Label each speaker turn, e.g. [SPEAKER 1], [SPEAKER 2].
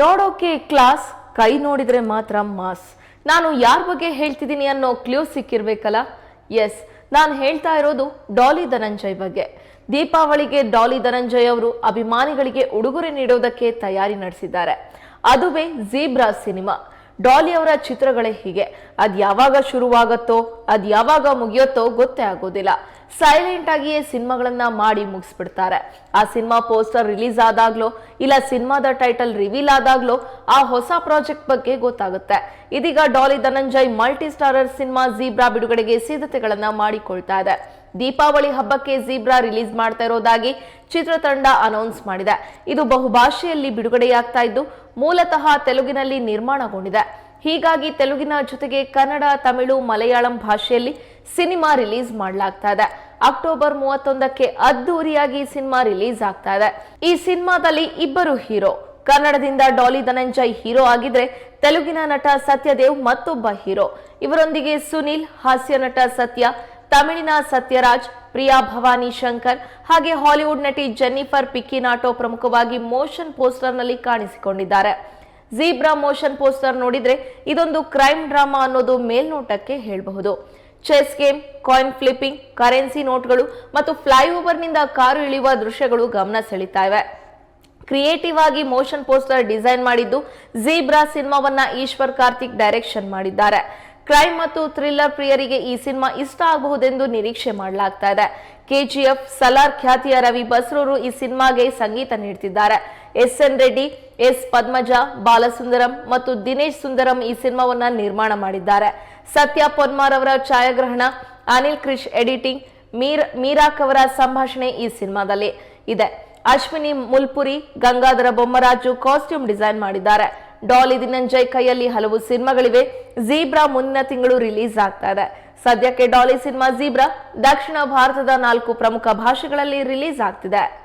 [SPEAKER 1] ನೋಡೋಕೆ ಕ್ಲಾಸ್, ಕೈ ನೋಡಿದ್ರೆ ಮಾತ್ರ ಮಾಸ್. ನಾನು ಯಾರ ಬಗ್ಗೆ ಹೇಳ್ತಿದ್ದೀನಿ ಅನ್ನೋ ಕ್ಲೂ ಸಿಕ್ಕಿರ್ಬೇಕಲ್ಲ? ಎಸ್ ನಾನು ಹೇಳ್ತಾ ಇರೋದು ಡಾಲಿ ಧನಂಜಯ್ ಬಗ್ಗೆ. ದೀಪಾವಳಿಗೆ ಡಾಲಿ ಧನಂಜಯ್ ಅವರು ಅಭಿಮಾನಿಗಳಿಗೆ ಉಡುಗೊರೆ ನೀಡೋದಕ್ಕೆ ತಯಾರಿ ನಡೆಸಿದ್ದಾರೆ. ಅದುವೇ ಜೀಬ್ರಾ ಸಿನಿಮಾ. ಡಾಲಿ ಅವರ ಚಿತ್ರಗಳೇ ಹೀಗೆ. ಅದ್ ಯಾವಾಗ ಶುರುವಾಗತ್ತೋ, ಅದ್ ಯಾವಾಗ ಮುಗಿಯುತ್ತೋ ಗೊತ್ತೇ ಆಗೋದಿಲ್ಲ. ಸೈಲೆಂಟ್ ಆಗಿಯೇ ಸಿನಿಮಾಗಳನ್ನ ಮಾಡಿ ಮುಗಿಸ್ಬಿಡ್ತಾರೆ. ಆ ಸಿನಿಮಾ ಪೋಸ್ಟರ್ ರಿಲೀಸ್ ಆದಾಗ್ಲೋ, ಇಲ್ಲ ಸಿನಿಮಾದ ಟೈಟಲ್ ರಿವೀಲ್ ಆದಾಗ್ಲೋ, ಆ ಹೊಸ ಪ್ರಾಜೆಕ್ಟ್ ಬಗ್ಗೆ ಗೊತ್ತಾಗುತ್ತೆ. ಇದೀಗ Dolly Dhananjay multi starrer cinema Zebra ಬಿಡುಗಡೆಗೆ ಸಿದ್ಧತೆಗಳನ್ನ ಮಾಡಿಕೊಳ್ತಾ ಇದೆ. ದೀಪಾವಳಿ ಹಬ್ಬಕ್ಕೆ ಜೀಬ್ರಾ ರಿಲೀಸ್ ಮಾಡ್ತಾ ಇರೋದಾಗಿ ಚಿತ್ರತಂಡ ಅನೌನ್ಸ್ ಮಾಡಿದೆ. ಇದು ಬಹುಭಾಷೆಯಲ್ಲಿ ಬಿಡುಗಡೆಯಾಗ್ತಾ ಇದ್ದು, ಮೂಲತಃ ತೆಲುಗಿನಲ್ಲಿ ನಿರ್ಮಾಣಗೊಂಡಿದೆ. ಹೀಗಾಗಿ ತೆಲುಗಿನ ಜೊತೆಗೆ ಕನ್ನಡ, ತಮಿಳು, ಮಲಯಾಳಂ ಭಾಷೆಯಲ್ಲಿ ಸಿನಿಮಾ ರಿಲೀಸ್ ಮಾಡಲಾಗ್ತಾ ಇದೆ. ಅಕ್ಟೋಬರ್ ಮೂವತ್ತೊಂದಕ್ಕೆ ಅದ್ದೂರಿಯಾಗಿ ಸಿನಿಮಾ ರಿಲೀಸ್ ಆಗ್ತಾ ಇದೆ. ಈ ಸಿನಿಮಾದಲ್ಲಿ ಇಬ್ಬರು ಹೀರೋ. ಕನ್ನಡದಿಂದ ಡಾಲಿ ಧನಂಜಯ್ ಹೀರೋ ಆಗಿದ್ರೆ ತೆಲುಗಿನ ನಟ ಸತ್ಯದೇವ್ ಮತ್ತೊಬ್ಬ ಹೀರೋ. ಇವರೊಂದಿಗೆ ಸುನಿಲ್, ಹಾಸ್ಯ ನಟ ಸತ್ಯ ತಮಿಳಿನ ಸತ್ಯರಾಜ್, ಪ್ರಿಯಾ ಭವಾನಿ ಶಂಕರ್ ಹಾಗೆ ಹಾಲಿವುಡ್ ನಟಿ ಜೆನ್ನಿಫರ್ ಪಿಕ್ಕಿನಾಟೋ ಪ್ರಮುಖವಾಗಿ ಮೋಷನ್ ಪೋಸ್ಟರ್ನಲ್ಲಿ ಕಾಣಿಸಿಕೊಂಡಿದ್ದಾರೆ. ಜೀಬ್ರಾ ಮೋಷನ್ ಪೋಸ್ಟರ್ ನೋಡಿದ್ರೆ ಇದೊಂದು ಕ್ರೈಮ್ ಡ್ರಾಮಾ ಅನ್ನೋದು ಮೇಲ್ನೋಟಕ್ಕೆ ಹೇಳಬಹುದು. Chess game, coin flipping, currency ನೋಟ್ಗಳು ಮತ್ತು ಫ್ಲೈಓವರ್ನಿಂದ ಕಾರು ಇಳಿಯುವ ದೃಶ್ಯಗಳು ಗಮನ ಸೆಳೀತಾ ಇವೆ. ಕ್ರಿಯೇಟಿವ್ ಆಗಿ ಮೋಷನ್ ಪೋಸ್ಟರ್ ಡಿಸೈನ್ ಮಾಡಿದ್ದು ಜೀಬ್ರಾ ಸಿನಿಮಾವನ್ನ ಈಶ್ವರ್ ಕಾರ್ತಿಕ್ ಡೈರೆಕ್ಷನ್ ಮಾಡಿದ್ದಾರೆ. ಕ್ರೈಮ್ ಮತ್ತು ಥ್ರಿಲ್ಲರ್ ಪ್ರಿಯರಿಗೆ ಈ ಸಿನಿಮಾ ಇಷ್ಟ ಆಗಬಹುದೆಂದು ನಿರೀಕ್ಷೆ ಮಾಡಲಾಗ್ತಾ ಇದೆ. ಕೆಜಿಎಫ್, ಸಲಾರ್ ಖ್ಯಾತಿಯ ರವಿ ಬಸ್ರೂರು ಈ ಸಿನಿಮಾಗೆ ಸಂಗೀತ ನೀಡುತ್ತಿದ್ದಾರೆ S N Reddy, S Padmaja, Balasundaram ಮತ್ತು ದಿನೇಶ್ ಸುಂದರಂ ಈ ಸಿನಿಮಾವನ್ನ ನಿರ್ಮಾಣ ಮಾಡಿದ್ದಾರೆ. ಸತ್ಯ ಪೊನ್ಮಾರ್ ಅವರ ಛಾಯಾಗ್ರಹಣ, ಅನಿಲ್ ಕ್ರಿಶ್ ಎಡಿಟಿಂಗ್, ಮೀರ್, ಮೀರಾಕ್ ಅವರ ಸಂಭಾಷಣೆ ಈ ಸಿನಿಮಾದಲ್ಲಿ ಇದೆ. ಅಶ್ವಿನಿ ಮುಲ್ಪುರಿ, ಗಂಗಾಧರ ಬೊಮ್ಮರಾಜು ಕಾಸ್ಟ್ಯೂಮ್ ಡಿಸೈನ್ ಮಾಡಿದ್ದಾರೆ. ಡಾಲಿ ದಿನಂಜಯ್ ಕೈಯಲ್ಲಿ ಹಲವು ಸಿನಿಮಾಗಳಿವೆ. ಜೀಬ್ರಾ ಮುಂದಿನ ತಿಂಗಳು ರಿಲೀಸ್ ಆಗ್ತಾ ಇದೆ ಸದ್ಯಕ್ಕೆ ಡಾಲಿ ಸಿನಿಮಾ ಜೀಬ್ರಾ ದಕ್ಷಿಣ ಭಾರತದ ನಾಲ್ಕು ಪ್ರಮುಖ ಭಾಷೆಗಳಲ್ಲಿ ರಿಲೀಸ್ ಆಗ್ತಿದೆ.